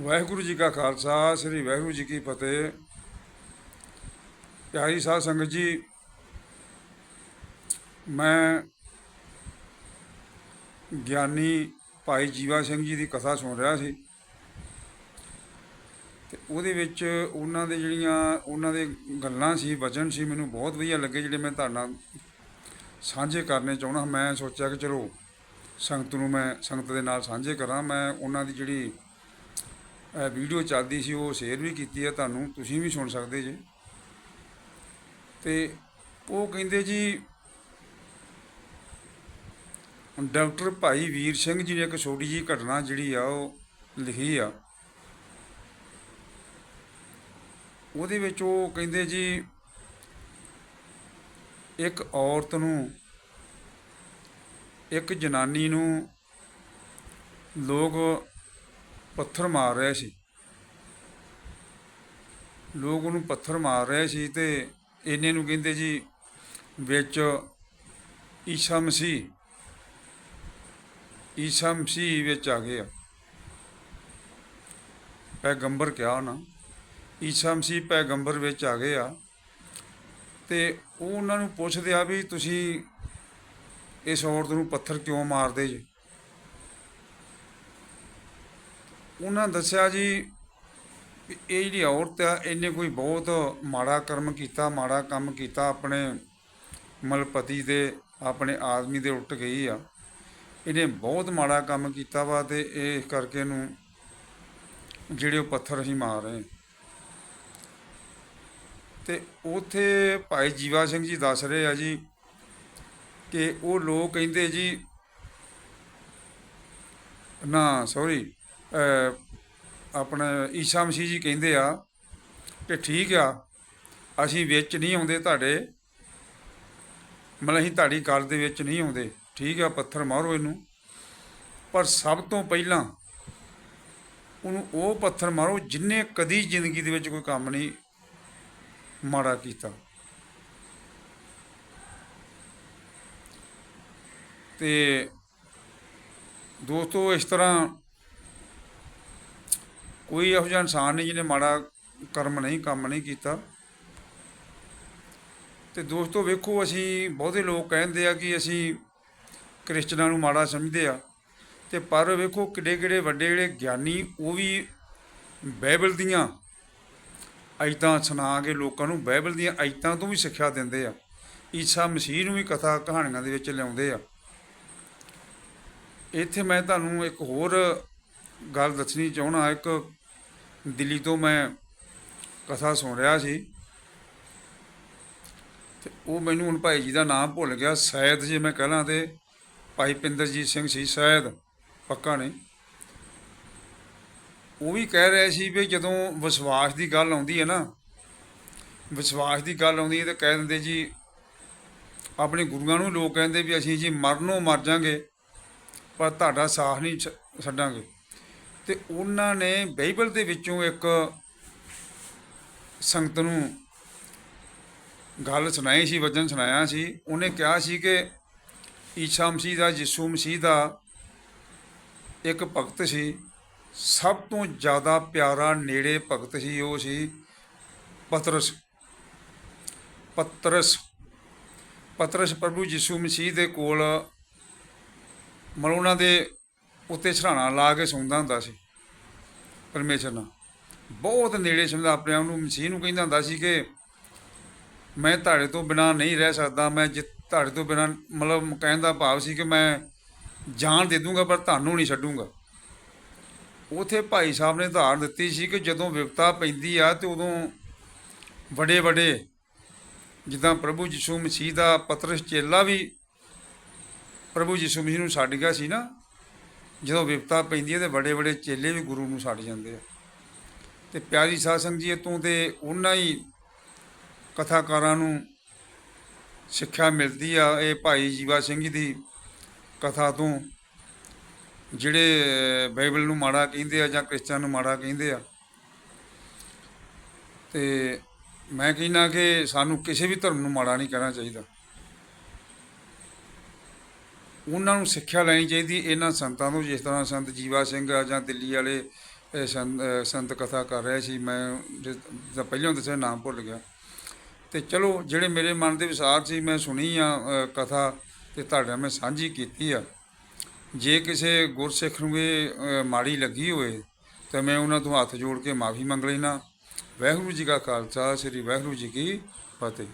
ਵਾਹਿਗੁਰੂ ਜੀ ਕਾ ਖਾਲਸਾ, ਸ੍ਰੀ ਵਾਹਿਗੁਰੂ ਜੀ ਕੀ ਫਤਿਹ। ਪਿਆਰੀ ਸਾਧ ਸੰਗਤ ਜੀ, ਮੈਂ ਗਿਆਨੀ ਭਾਈ ਜੀਵਾ ਸਿੰਘ ਜੀ ਦੀ ਕਥਾ ਸੁਣ ਰਿਹਾ ਸੀ ਤੇ ਉਹਦੇ ਵਿੱਚ ਉਹਨਾਂ ਦੇ ਜਿਹੜੀਆਂ, ਉਹਨਾਂ ਦੇ ਗੱਲਾਂ ਸੀ, ਵਚਨ ਸੀ, ਮੈਨੂੰ ਬਹੁਤ ਵਧੀਆ ਲੱਗੇ ਜਿਹੜੇ ਮੈਂ ਤੁਹਾਡੇ ਨਾਲ ਸਾਂਝੇ ਕਰਨੇ ਚਾਹੁੰਦਾ। ਮੈਂ ਸੋਚਿਆ ਕਿ ਚਲੋ ਸੰਗਤ ਨੂੰ ਮੈਂ, ਸੰਗਤ ਦੇ ਨਾਲ ਸਾਂਝੇ ਕਰਾਂ। ਮੈਂ ਉਹਨਾਂ ਦੀ ਜਿਹੜੀ ਵੀਡੀਓ ਚੱਲਦੀ ਸੀ, ਉਹ ਸ਼ੇਅਰ ਵੀ ਕੀਤੀ ਹੈ ਤੁਹਾਨੂੰ, ਤੁਸੀਂ ਵੀ ਸੁਣ ਸਕਦੇ ਜੇ। ਤੇ ਉਹ ਕਹਿੰਦੇ ਜੀ, ਡਾਕਟਰ ਭਾਈ ਵੀਰ ਸਿੰਘ ਜੀ ਨੇ ਇੱਕ ਛੋਟੀ ਜੀ ਘਟਨਾ ਜਿਹੜੀ ਆ, ਉਹ ਲਿਖੀ ਆ। ਉਹਦੇ ਵਿੱਚ ਉਹ ਕਹਿੰਦੇ ਜੀ, ਇੱਕ ਔਰਤ ਨੂੰ, ਇੱਕ ਜਨਾਨੀ ਨੂੰ ਲੋਕ ਪੱਥਰ ਮਾਰ ਰਹੇ ਸੀ। ਲੋਕ ਉਹਨੂੰ ਪੱਥਰ ਮਾਰ ਰਹੇ ਸੀ ਤੇ ਇਹਨੇ ਨੂੰ ਕਹਿੰਦੇ ਜੀ ਵਿੱਚ ਈਸਾ ਮਸੀਹ ਈਸਾ ਮਸੀਹ ਵਿੱਚ ਆ ਗਏ ਆ। ਪੈਗੰਬਰ ਕਿਹਾ ਉਹਨਾਂ ਈਸਾ ਮਸੀਹ ਪੈਗੰਬਰ ਵਿੱਚ ਆ ਗਏ ਆ। ਤੇ ਉਹ ਉਹਨਾਂ ਨੂੰ ਪੁੱਛਦੇ ਆ ਵੀ ਤੁਸੀਂ ਇਸ ਔਰਤ ਨੂੰ ਪੱਥਰ ਕਿਉਂ ਮਾਰਦੇ ਜੀ? ਉਹਨਾਂ ਦੱਸਿਆ ਜੀ ਇਹ ਜਿਹੜੀ ਔਰਤ ਆ, ਇਹਨੇ ਕੋਈ ਬਹੁਤ ਮਾੜਾ ਕਰਮ ਕੀਤਾ, ਮਾੜਾ ਕੰਮ ਕੀਤਾ, ਆਪਣੇ ਮਲਪਤੀ ਦੇ, ਆਪਣੇ ਆਦਮੀ ਦੇ ਉੱਟ ਗਈ ਆ। ਇਹਨੇ ਬਹੁਤ ਮਾੜਾ ਕੰਮ ਕੀਤਾ ਵਾ ਤੇ ਇਹ ਕਰਕੇ ਇਹਨੂੰ ਜਿਹੜੇ ਉਹ ਪੱਥਰ ਅਸੀਂ ਮਾਰ ਰਹੇ ਤੇ ਉਥੇ ਭਾਈ ਜੀਵਾ ਸਿੰਘ ਜੀ ਦੱਸ ਰਹੇ ਆ ਜੀ ਕਿ ਉਹ ਲੋਕ ਕਹਿੰਦੇ ਜੀ, ਨਾ ਸੌਰੀ ਆਪਣਾ ਈਸਾ ਮਸੀਹ ਜੀ ਕਹਿੰਦੇ ਆ ਕਿ ਠੀਕ ਆ, ਅਸੀਂ ਵਿੱਚ ਨਹੀਂ ਆਉਂਦੇ ਤੁਹਾਡੇ। ਮਤਲਬ ਅਸੀਂ ਤੁਹਾਡੀ ਗੱਲ ਦੇ ਵਿੱਚ ਨਹੀਂ ਆਉਂਦੇ। ਠੀਕ ਆ, ਪੱਥਰ ਮਾਰੋ ਇਹਨੂੰ। ਪਰ ਸਭ ਤੋਂ ਪਹਿਲਾਂ ਉਹਨੂੰ ਉਹ ਪੱਥਰ ਮਾਰੋ ਜਿੰਨੇ ਕਦੀ ਜ਼ਿੰਦਗੀ ਦੇ ਵਿੱਚ ਕੋਈ ਕੰਮ ਨਹੀਂ ਮਾੜਾ ਕੀਤਾ। ਤੇ ਦੋਸਤੋ, ਇਸ ਤਰ੍ਹਾਂ ਕੋਈ ਇਹੋ ਜਿਹਾ ਇਨਸਾਨ ਨਹੀਂ ਜਿਹਨੇ ਮਾੜਾ ਕਰਮ ਨਹੀਂ, ਕੰਮ ਨਹੀਂ ਕੀਤਾ। ਤੇ ਦੋਸਤੋ ਵੇਖੋ, ਅਸੀਂ ਬਹੁਤੇ ਲੋਕ ਕਹਿੰਦੇ ਆ ਕਿ ਅਸੀਂ ਕ੍ਰਿਸਚਨਾਂ ਨੂੰ ਮਾੜਾ ਸਮਝਦੇ ਆ। ਤੇ ਪਰ ਵੇਖੋ ਕਿੱਡੇ ਕਿੱਡੇ ਵੱਡੇ ਜਿਹੜੇ ਗਿਆਨੀ ਉਹ ਵੀ ਬਾਈਬਲ ਦੀਆਂ ਆਇਤਾਂ ਸੁਣਾ ਕੇ ਲੋਕਾਂ ਨੂੰ ਬਾਈਬਲ ਦੀਆਂ ਆਇਤਾਂ ਤੋਂ ਵੀ ਸਿੱਖਿਆ ਦਿੰਦੇ ਆ। ਈਸਾ ਮਸੀਹ ਨੂੰ ਵੀ ਕਥਾ ਕਹਾਣੀਆਂ ਦੇ ਵਿੱਚ ਲਿਆਉਂਦੇ ਆ। ਇੱਥੇ ਮੈਂ ਤੁਹਾਨੂੰ ਇੱਕ ਹੋਰ ਗੱਲ ਦੱਸਣੀ ਚਾਹਣਾ ਇੱਕ ਦਿੱਲੀ ਤੋਂ ਮੈਂ ਕਥਾ ਸੁਣ ਰਿਹਾ ਸੀ ਤੇ ਉਹ ਮੈਨੂੰ ਹੁਣ ਭਾਈ ਜੀ ਦਾ ਨਾਮ ਭੁੱਲ ਗਿਆ, ਸ਼ਾਇਦ ਜੇ ਮੈਂ ਕਹਾਂ ਤੇ ਭਾਈ ਪਿੰਦਰਜੀਤ ਸਿੰਘ ਸੀ, ਸ਼ਾਇਦ, ਪੱਕਾ ਨਹੀਂ। ਉਹ ਵੀ ਕਹਿ ਰਹੇ ਸੀ ਵੀ ਜਦੋਂ ਵਿਸ਼ਵਾਸ ਦੀ ਗੱਲ ਆਉਂਦੀ ਹੈ ਨਾ, ਵਿਸ਼ਵਾਸ ਦੀ ਗੱਲ ਆਉਂਦੀ ਹੈ ਤਾਂ ਕਹਿ ਦਿੰਦੇ ਜੀ, ਆਪਣੇ ਗੁਰੂਆਂ ਨੂੰ ਲੋਕ ਕਹਿੰਦੇ ਵੀ ਅਸੀਂ ਜੀ ਮਰਨੋਂ ਮਰ ਜਾਾਂਗੇ, ਪਰ ਤੁਹਾਡਾ ਸਾਥ ਨਹੀਂ ਛ- ਛੱਡਾਂਗੇ। ਤੇ ਉਹਨਾਂ ਨੇ ਬਾਈਬਲ ਦੇ ਵਿੱਚੋਂ ਇੱਕ ਸੰਗਤ ਨੂੰ ਗੱਲ ਸੁਣਾਈ ਸੀ, ਵਚਨ ਸੁਣਾਇਆ ਸੀ। ਉਹਨੇ ਕਿਹਾ ਸੀ ਕਿ ਈਸਾ ਮਸੀਹ ਦਾ, ਯਿਸੂ ਮਸੀਹ ਦਾ ਇੱਕ ਭਗਤ ਸੀ। ਸਭ ਤੋਂ ਜ਼ਿਆਦਾ ਪਿਆਰਾ ਨੇੜੇ ਭਗਤ ਸੀ ਉਹ ਸੀ ਪਤਰਸ। ਪਤਰਸ ਪਤਰਸ ਪ੍ਰਭੂ ਯਿਸੂ ਮਸੀਹ ਦੇ ਕੋਲ ਮਤਲਬ ਉਹਨਾਂ ਦੇ ਉੱਤੇ ਛਰਾਣਾ ਲਾ ਕੇ ਸੌਂਦਾ ਹੁੰਦਾ ਸੀ, ਪਰਮੇਸ਼ਰ ਨਾਲ। ਬਹੁਤ ਨੇੜੇ ਸਮਝਦਾ ਆਪਣੇ ਆਪ ਨੂੰ ਮਸੀਹ ਨੂੰ ਕਹਿੰਦਾ ਹੁੰਦਾ ਸੀ ਕਿ ਮੈਂ ਤੁਹਾਡੇ ਤੋਂ ਬਿਨਾ ਨਹੀਂ ਰਹਿ ਸਕਦਾ, ਮੈਂ ਜਿ, ਤੁਹਾਡੇ ਤੋਂ ਬਿਨਾ ਮਤਲਬ ਕਹਿਣ ਦਾ ਭਾਵ ਸੀ ਕਿ ਮੈਂ ਜਾਨ ਦੇ ਦੂੰਗਾ, ਪਰ ਤੁਹਾਨੂੰ ਨਹੀਂ ਛੱਡੂੰਗਾ। ਉਥੇ ਭਾਈ ਸਾਹਿਬ ਨੇ ਧਾਰ ਦਿੱਤੀ ਸੀ ਕਿ ਜਦੋਂ ਵਿਪਤਾ ਪੈਂਦੀ ਆ ਤੇ ਉਦੋਂ ਵੱਡੇ ਵੱਡੇ ਜਿੱਦਾਂ ਪ੍ਰਭੂ ਯਿਸੂ ਮਸੀਹ ਦਾ ਪਤਰਸ ਚੇਲਾ ਵੀ ਪ੍ਰਭੂ ਯਿਸੂ ਮਸੀਹ ਨੂੰ ਛੱਡ ਗਿਆ ਸੀ ਨਾ ਜਦੋਂ ਵਿਪਤਾ ਪੈਂਦੀ ਹੈ ਤੇ ਬੜੇ ਬੜੇ ਚੇਲੇ ਵੀ ਗੁਰੂ ਨੂੰ ਛੱਡ ਜਾਂਦੇ ਆ। ਤੇ ਪਿਆਰੀ ਸਾਧ ਸੰਗਤ ਜੀ ਤੋਂ ਤੇ ਉਹਨਾਂ ਹੀ ਕਥਾਕਾਰਾਂ ਨੂੰ ਸਿੱਖਿਆ ਮਿਲਦੀ ਆ, ਇਹ ਭਾਈ ਜੀਵਾ ਸਿੰਘ ਜੀ ਦੀ ਕਥਾ ਤੋਂ, ਜਿਹੜੇ ਬਾਈਬਲ ਨੂੰ ਮਾੜਾ ਕਹਿੰਦੇ ਆ ਜਾਂ ਕ੍ਰਿਸਚਨ ਨੂੰ ਮਾੜਾ ਕਹਿੰਦੇ ਆ। ਤੇ ਮੈਂ ਕਹਿੰਦਾ ਕਿ ਸਾਨੂੰ ਕਿਸੇ ਵੀ ਧਰਮ ਨੂੰ ਮਾੜਾ ਨਹੀਂ ਕਹਿਣਾ ਚਾਹੀਦਾ। ਉਹਨਾਂ ਨੂੰ ਸਿੱਖਿਆ ਲੈਣੀ ਚਾਹੀਦੀ, ਇਹਨਾਂ ਸੰਤਾਂ ਤੋਂ ਜਿਸ ਤਰ੍ਹਾਂ ਸੰਤ ਜੀਵਾ ਸਿੰਘ ਆ ਜਾਂ ਦਿੱਲੀ ਵਾਲੇ, ਇਹ ਸੰਤ ਸੰਤ ਕਥਾ ਕਰ ਰਹੇ ਸੀ, ਮੈਂ ਜਿਸ ਦਾ ਪਹਿਲਾਂ ਦੱਸਿਆ, ਨਾਮ ਭੁੱਲ ਗਿਆ। ਤੇ ਚਲੋ, ਜਿਹੜੇ ਮੇਰੇ ਮਨ ਦੇ ਵਿਚਾਰ ਸੀ, ਮੈਂ ਸੁਣੀ ਆ ਕਥਾ, ਤੇ ਤੁਹਾਡੇ ਨਾਲ ਮੈਂ ਸਾਂਝੀ ਕੀਤੀ ਆ। ਜੇ ਕਿਸੇ ਗੁਰਸਿੱਖ ਨੂੰ ਇਹ ਮਾੜੀ ਲੱਗੀ ਹੋਵੇ, ਤਾਂ ਮੈਂ ਉਹਨਾਂ ਤੋਂ ਹੱਥ ਜੋੜ ਕੇ ਮਾਫੀ ਮੰਗ ਲੈਣਾ ਵਾਹਿਗੁਰੂ ਜੀ ਕਾ ਖਾਲਸਾ, ਸ੍ਰੀ ਵਾਹਿਗੁਰੂ ਜੀ ਕੀ ਫਤਿਹ।